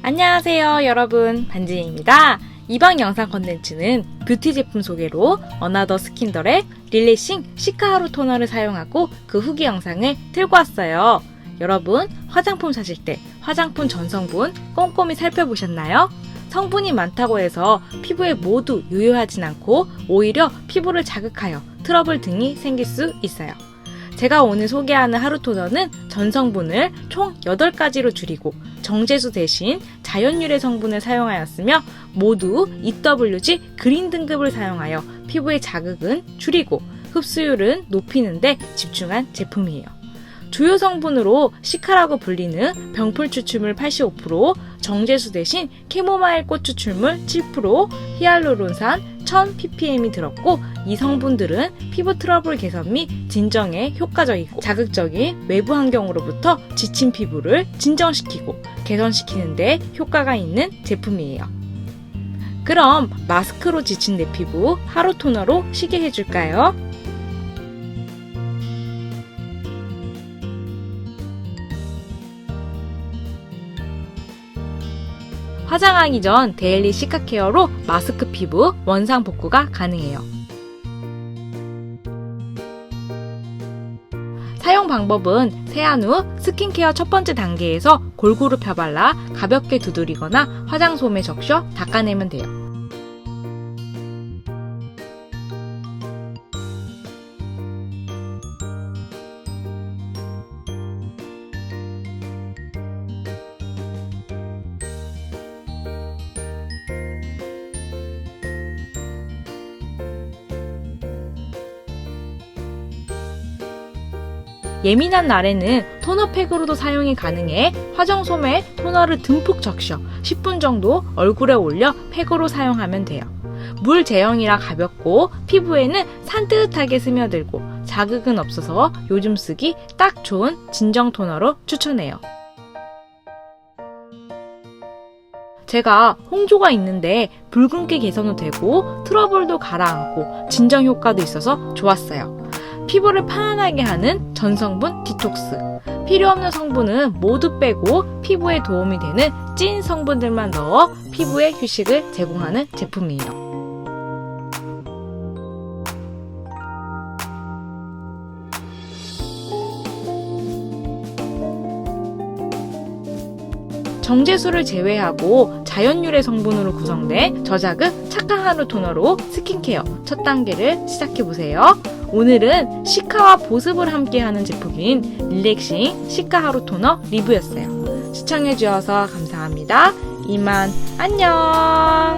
안녕하세요 여러분 반지입니다. 이번 영상 컨텐츠는 뷰티 제품 소개로 어나더 스킨더의 릴레싱 시카하루 토너를 사용하고 그 후기 영상을 들고 왔어요. 여러분 화장품 사실 때 화장품 전 성분 꼼꼼히 살펴보셨나요? 성분이 많다고 해서 피부에 모두 유효하진 않고 오히려 피부를 자극하여 트러블 등이 생길 수 있어요. 제가 오늘 소개하는 하루 토너는 전성분을 총 8가지로 줄이고 정제수 대신 자연유래 성분을 사용하였으며 모두 EWG 그린 등급을 사용하여 피부의 자극은 줄이고 흡수율은 높이는데 집중한 제품이에요. 주요 성분으로 시카라고 불리는 병풀 추출물 85%, 정제수 대신 캐모마일 꽃 추출물 7%, 히알루론산 1000ppm이 들었고 이 성분들은 피부 트러블 개선 및 진정에 효과적이고 자극적인 외부 환경으로부터 지친 피부를 진정시키고 개선시키는데 효과가 있는 제품이에요. 그럼 마스크로 지친 내 피부 하루 토너로 쉬게 해줄까요? 화장하기 전 데일리 시카케어로 마스크 피부 원상 복구가 가능해요. 사용 방법은 세안 후 스킨케어 첫 번째 단계에서 골고루 펴발라 가볍게 두드리거나 화장솜에 적셔 닦아내면 돼요. 예민한 날에는 토너팩으로도 사용이 가능해 화장솜에 토너를 듬뿍 적셔 10분 정도 얼굴에 올려 팩으로 사용하면 돼요. 물 제형이라 가볍고 피부에는 산뜻하게 스며들고 자극은 없어서 요즘 쓰기 딱 좋은 진정 토너로 추천해요. 제가 홍조가 있는데 붉은기 개선도 되고 트러블도 가라앉고 진정 효과도 있어서 좋았어요. 피부를 편안하게 하는 전성분 디톡스. 필요 없는 성분은 모두 빼고 피부에 도움이 되는 찐 성분들만 넣어 피부에 휴식을 제공하는 제품이에요. 정제수를 제외하고 자연유래 성분으로 구성돼 저자극 착한 하루 토너로 스킨케어 첫 단계를 시작해보세요. 오늘은 시카와 보습을 함께하는 제품인 릴렉싱 시카 하루 토너 리뷰였어요. 시청해주셔서 감사합니다. 이만 안녕!